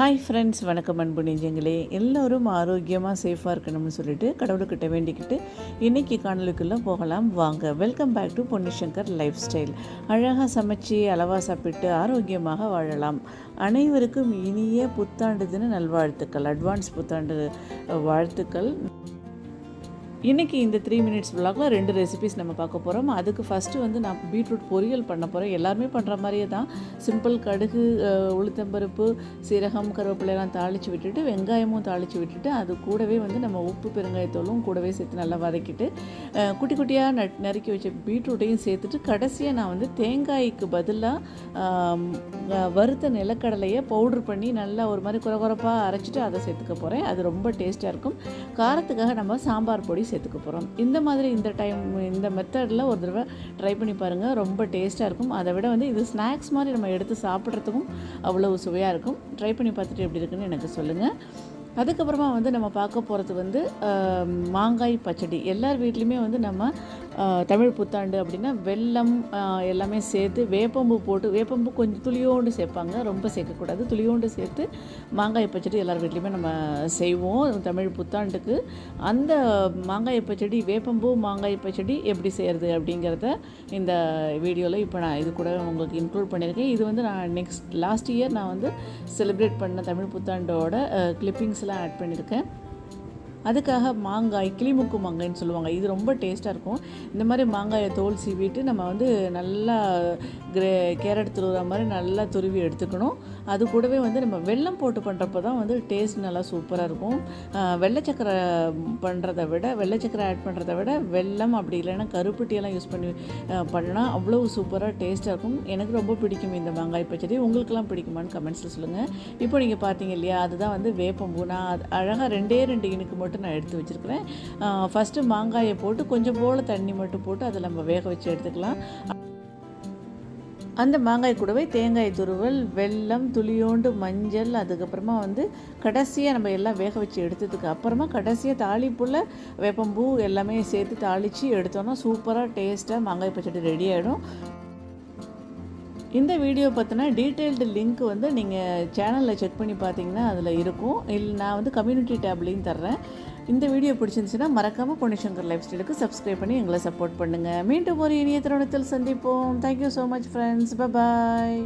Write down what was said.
Hi friends வணக்கம் அன்பு நெஞ்சங்களே. எல்லோரும் ஆரோக்கியமாக சேஃபாக இருக்கணும்னு சொல்லிட்டு கடவுள்கிட்ட வேண்டிக்கிட்டு இன்றைக்கி காணொலிக்குள்ளே போகலாம். வாங்க welcome back to Ponnishankar lifestyle அழகாக சமைச்சு அளவாக சாப்பிட்டு ஆரோக்கியமாக வாழலாம். அனைவருக்கும் இனிய புத்தாண்டு தின நல்வாழ்த்துக்கள் அட்வான்ஸ் புத்தாண்டு வாழ்த்துக்கள். இன்றைக்கி இந்த த்ரீ மினிட்ஸ் vlogல ரெண்டு ரெசிபிஸ் நம்ம பார்க்க போகிறோம் அதுக்கு ஃபஸ்ட்டு வந்து நான் பீட்ரூட் பொரியல் பண்ண போகிறேன் எல்லாருமே பண்ணுற மாதிரியே தான். சிம்பிள் கடுகு உளுத்தம்பருப்பு சீரகம் கருவேப்பிலையெல்லாம் தாளித்து விட்டுட்டு வெங்காயமும் தாளித்து விட்டுட்டு அது கூடவே வந்து நம்ம உப்பு பெருங்காயத்தோலும் கூடவே சேர்த்து நல்லா வதக்கிட்டு குட்டி குட்டியாக நட் நறுக்கி வச்ச பீட்ரூட்டையும் சேர்த்துட்டு கடைசியாக நான் வந்து தேங்காய்க்கு பதிலாக வறுத்த நிலக்கடலையை பவுட்ரு பண்ணி நல்லா ஒரு மாதிரி குறகுறப்பாக அரைச்சிட்டு அதை சேர்த்துக்க போகிறேன் அது ரொம்ப டேஸ்ட்டாக இருக்கும். காரத்துக்காக நம்ம சாம்பார் பொடி சேர்த்துக்க போகிறோம் இந்த மாதிரி இந்த டைம் இந்த மெத்தடில் ஒரு தடவை ட்ரை பண்ணி பாருங்கள் ரொம்ப டேஸ்ட்டாக இருக்கும். அதை விட வந்து இது ஸ்நாக்ஸ் மாதிரி நம்ம எடுத்து சாப்பிட்றதுக்கும் அவ்வளவு சுவையாக இருக்கும். ட்ரை பண்ணி பார்த்துட்டு எப்படி இருக்குன்னு எனக்கு சொல்லுங்கள் அதுக்கப்புறமா வந்து நம்ம பார்க்க போகிறது வந்து மாங்காய் பச்சடி. எல்லார் வீட்லேயுமே வந்து நம்ம தமிழ் புத்தாண்டு அப்படின்னா வெல்லம் எல்லாமே சேர்த்து வேப்பம்பூ போட்டு வேப்பம்பூ கொஞ்சம் துளியோண்டு சேர்ப்பாங்க ரொம்ப சேர்க்கக்கூடாது. துளியோண்டு சேர்த்து மாங்காய் பச்சடி எல்லார் வீட்லேயுமே நம்ம செய்வோம் தமிழ் புத்தாண்டுக்கு. அந்த மாங்காய் பச்சடி வேப்பம்பூ மாங்காய் பச்சடி எப்படி செய்கிறது அப்படிங்கிறத இந்த வீடியோவில் இப்போ நான் இது கூட உங்களுக்கு இன்க்ளூட் பண்ணியிருக்கேன். இது வந்து நான் நெக்ஸ்ட் லாஸ்ட் இயர் நான் வந்து செலிப்ரேட் பண்ண தமிழ் புத்தாண்டோட கிளிப்பிங்ஸ்லாம் ஆட் பண்ணியிருக்கேன். அதுக்காக மாங்காய் கிளிமுக்கு மாங்காய்ன்னு சொல்லுவாங்க. இது ரொம்ப டேஸ்ட்டாக இருக்கும். இந்த மாதிரி மாங்காயை தோல் சீவிட்டு நம்ம வந்து நல்லா கிரே கேரட் துருவுற மாதிரி நல்லா துருவி எடுத்துக்கணும். அது கூடவே வந்து நம்ம வெள்ளம் போட்டு பண்ணுறப்ப தான் வந்து டேஸ்ட் நல்லா சூப்பராக இருக்கும். ஆஹ் வெள்ளை சக்கரை பண்ணுறதை விட வெள்ளை சக்கரை ஆட் பண்ணுறதை விட வெல்லம் அப்படி இல்லைன்னா கருப்பட்டியெல்லாம் யூஸ் பண்ணி பண்ணால் அவ்வளோ சூப்பராக டேஸ்ட்டாக இருக்கும். எனக்கு ரொம்ப பிடிக்கும் இந்த மாங்காய் பச்சடி. உங்களுக்கெல்லாம் பிடிக்குமான்னு கமெண்ட்ஸில் சொல்லுங்கள் இப்போ நீங்கள் பார்த்தீங்க இல்லையா அதுதான் வந்து வேப்பம்பூ நான் அழகாக ரெண்டே ரெண்டு இனுக்கு மட்டும் நான் எடுத்து வச்சுருக்கிறேன். ஃபஸ்ட்டு மாங்காயை போட்டு கொஞ்சம் போல் தண்ணி மட்டும் போட்டு அதை நம்ம வேக வச்சு எடுத்துக்கலாம். அந்த மாங்காய் கூடவே தேங்காய் துருவல் வெல்லம் துளியோண்டு மஞ்சள் அதுக்கப்புறமா வந்து கடைசியாக நம்ம எல்லாம் வேக வச்சு எடுத்ததுக்கு அப்புறமா கடைசியாக தாளிப்புள்ள வேப்பம்பூ எல்லாமே சேர்த்து தாளித்து எடுத்தோன்னா சூப்பராக டேஸ்ட்டாக மாங்காய் பச்சடி ரெடி ஆகிடும் இந்த வீடியோ பற்றின டீட்டெயில்டு லிங்க் வந்து நீங்கள் சேனலில் செக் பண்ணி பார்த்தீங்கன்னா அதில் இருக்கும். இல்லை நான் வந்து கம்யூனிட்டி டேப்லேயும் தர்றேன். இந்த வீடியோ பிடிச்சிருந்துச்சுன்னா மறக்காமல் பொன்னிஷங்கர் லைஃப் ஸ்டைலுக்கு சப்ஸ்கிரைப் பண்ணி எங்களை சப்போர்ட் பண்ணுங்கள் மீண்டும் ஒரு இனிய தருணத்தில் சந்திப்போம். Thank you so much friends bye bye